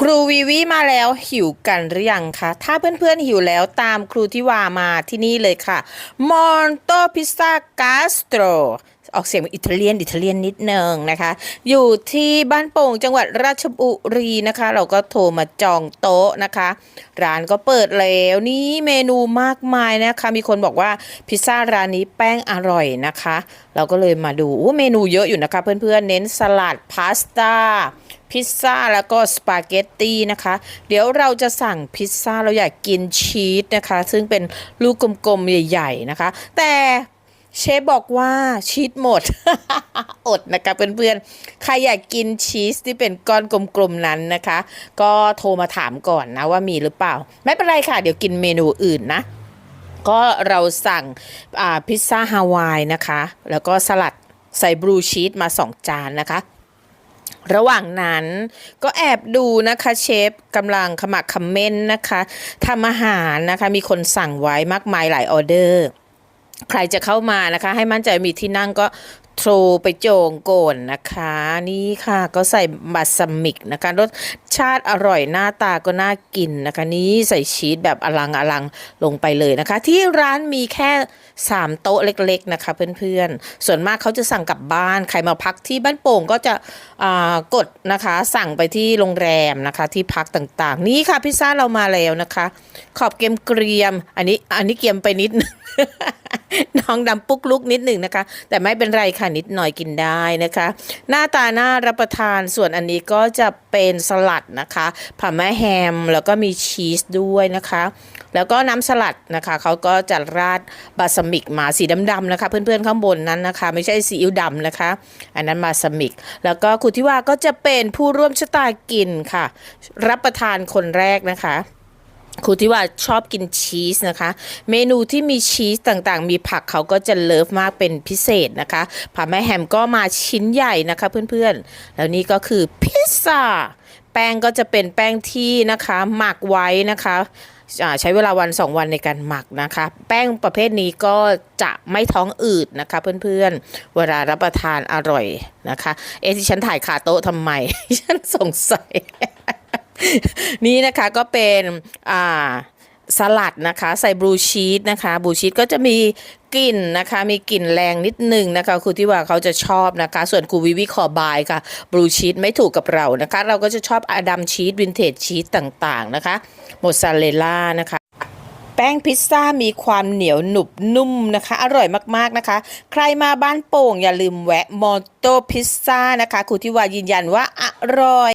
ครูวีวีมาแล้วหิวกันหรือยังคะถ้าเพื่อนๆหิวแล้วตามครูที่วามาที่นี่เลยค่ะมอนโตพิซซ่ากาสโตร ออกเสียงอิตาเลียนอิตาเลียนนิดนึงนะคะ อยู่ที่บ้านโป่งจังหวัดราชบุรีนะคะ เราก็โทรมาจองโต๊ะนะคะ ร้านก็เปิดแล้วนี่เมนูมากมายนะคะ มีคนบอกว่าพิซซ่าร้านนี้แป้งอร่อยนะคะ เราก็เลยมาดูเมนูเยอะอยู่นะคะ เพื่อนๆเน้นสลัดพาสต้าพิซซ่าแล้วก็สปาเกตตีนะคะ เดี๋ยวเราจะสั่งพิซซ่าเราอยากกินชีสนะคะ ซึ่งเป็นลูกกลมๆใหญ่ ๆ นะคะ แต่ เชฟบอกว่าชีสหมด อดนะคะเพื่อนๆ ใครอยากกินชีสที่เป็นก้อนกลมๆนั้นนะคะ ก็โทรมาถามก่อนนะว่ามีหรือเปล่า ไม่เป็นไรค่ะ เดี๋ยวกินเมนูอื่นนะ ก็เราสั่งพิซซ่าฮาวายนะคะ แล้วก็สลัดใส่บลูชีสมา2จานนะคะระหว่างนั้นก็แอบดูนะคะเชฟกำลังขมักเขม้นนะคะทำอาหารนะคะ มีคนสั่งไว้มากมายหลายออเดอร์ ใครจะเข้ามานะคะ ให้มั่นใจมีที่นั่งก็โทรไปโจงโกนนะคะ นี่ค่ะก็ใส่บาสมิกนะคะรสชาติอร่อยหน้าตาก็น่ากินนะคะ นี่ใส่ชีสแบบอลังอลังลงไปเลยนะคะ ที่ร้านมีแค่ 3 โต๊ะเล็กๆนะคะเพื่อนๆ ส่วนมากเขาจะสั่งกลับบ้าน ใครมาพักที่บ้านโป่งก็จะกดนะคะ สั่งไปที่โรงแรมนะคะที่พักต่างๆ นี่ค่ะพิซซ่าเรามาแล้วนะคะ ขอบเกรียมเกรียม อันนี้อันนี้เกรียมไปนิดนึง น้องดำปุ๊กลุกนิดหนึ่งนะคะ แต่ไม่เป็นไรค่ะนิดหน่อยกินได้นะคะ หน้าตาน่ารับประทานส่วนอันนี้ก็จะเป็นสลัดนะคะผักแม่แฮมแล้วก็มีชีสด้วยนะคะ แล้วก็น้ำสลัดนะคะเขาก็จะราดบาสมิกมาสีดำๆนะคะ เพื่อนๆข้างบนนั้นนะคะ ไม่ใช่ซีอิ๊วดำนะคะ อันนั้นบาสมิก แล้วก็คุณทิว่าก็จะเป็นผู้ร่วมชะตากินค่ะ รับประทานคนแรกนะคะ ครูที่ว่าชอบกินชีสนะคะ เมนูที่มีชีสต่างๆ มีผักเขาก็จะเลิฟมากเป็นพิเศษนะคะผักแม่แฮมก็มาชิ้นใหญ่นะคะเพื่อนๆ แล้วนี่ก็คือพิซซ่า แป้งก็จะเป็นแป้งที่นะคะหมักไว้นะคะใช้เวลาวัน 2 วันในการหมักนะคะ แป้งประเภทนี้ก็จะไม่ท้องอืดนะคะเพื่อนๆ เวลารับประทานอร่อยนะคะ เอะที่ฉันถ่ายขาโต๊ะทำไม ฉันสงสัย นี่นะคะก็เป็นอ่าสลัดนะคะใส่บลูชีสนะคะบลูชีสก็จะมีกลิ่นนะคะมีกลิ่นแรงนิดนึงนะคะครูที่ว่าเขาจะชอบนะคะ ส่วนครูวิวิคอบายค่ะบลูชีสไม่ถูกกับเรานะคะ เราก็จะชอบอดัมชีสวินเทจชีสต่างๆนะคะโมซาเรลล่านะคะแป้งพิซซ่ามีความเหนียวหนุบนุ่มนะคะ อร่อยมากๆนะคะ ใครมาบ้านโป่งอย่าลืมแวะมอโตพิซซ่านะคะครูที่ว่ายืนยันว่าอร่อย